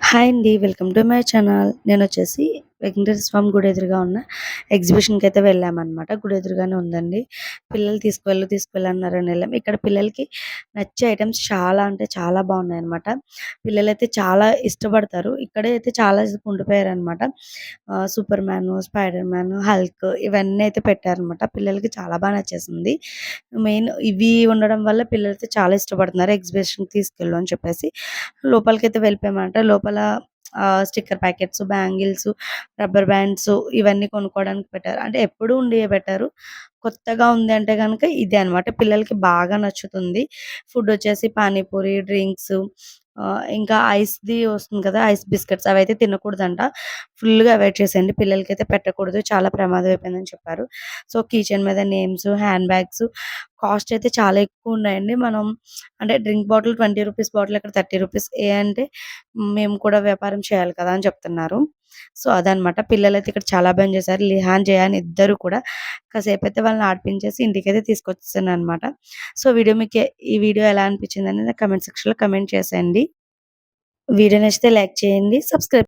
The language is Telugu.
హాయ్ అండి వెల్కమ్ టు మై ఛానల్. నేను వచ్చేసి వెంకటేశ్వర స్వామి గుడి ఎదురుగా ఉన్న ఎగ్జిబిషన్కి అయితే వెళ్ళామన్నమాట. గుడి ఎదురుగానే ఉందండి. పిల్లలు తీసుకువెళ్ళు తీసుకువెళ్ళన్నారని వెళ్ళాం. ఇక్కడ పిల్లలకి నచ్చే ఐటమ్స్ చాలా అంటే చాలా బాగున్నాయి అనమాట పిల్లలు అయితే చాలా ఇష్టపడతారు. ఇక్కడే అయితే చాలా ఉండిపోయారు అనమాట Superman Spiderman Hulk ఇవన్నీ అయితే పెట్టారనమాట పిల్లలకి చాలా బాగా నచ్చేసింది. మెయిన్ ఇవి ఉండడం వల్ల పిల్లలు అయితే చాలా ఇష్టపడుతున్నారు. ఎగ్జిబిషన్కి తీసుకెళ్ళు అని చెప్పేసి లోపలికైతే అయితే వెళ్ళిపోయామంట. లోపల sticker packets bangles rubber bands ఇవన్నీ కొనుక్కోవడానికి పెట్టారు. అంటే ఎప్పుడు ఉండే పెట్టారు. కొత్తగా ఉంది అంటే కనుక ఇదే అనమాట పిల్లలకి బాగా నచ్చుతుంది. ఫుడ్ వచ్చేసి పానీపూరి డ్రింక్స్ ఇంకా ఐస్ది వస్తుంది కదా ఐస్ బిస్కెట్స్ అవి అయితే తినకూడదంట. ఫుల్గా అవాయిడ్ చేసేయండి. పిల్లలకి అయితే పెట్టకూడదు. చాలా ప్రమాదం అయిపోయిందని చెప్పారు. సో కిచెన్ మీద నేమ్స్ హ్యాండ్ బ్యాగ్స్ కాస్ట్ అయితే చాలా ఎక్కువ ఉన్నాయండి. మనం అంటే drink bottle twenty rupees bottle ఇక్కడ థర్టీ రూపీస్ ఏ అంటే మేము కూడా వ్యాపారం చేయాలి కదా అని చెప్తున్నారు. సో అదనమాట పిల్లలు అయితే ఇక్కడ చాలా భయం చేశారు. లిహాన్ జయాన్ ఇద్దరు కూడా కాసేపు అయితే వాళ్ళని ఆడిపించేసి ఇంటికైతే తీసుకొచ్చేసాను అనమాట సో వీడియో మీకు ఈ వీడియో ఎలా అనిపించింది అనేది కమెంట్ సెక్షన్లో కమెంట్ చేసేయండి. వీడియో నచ్చితే లైక్ చేయండి సబ్స్క్రైబ్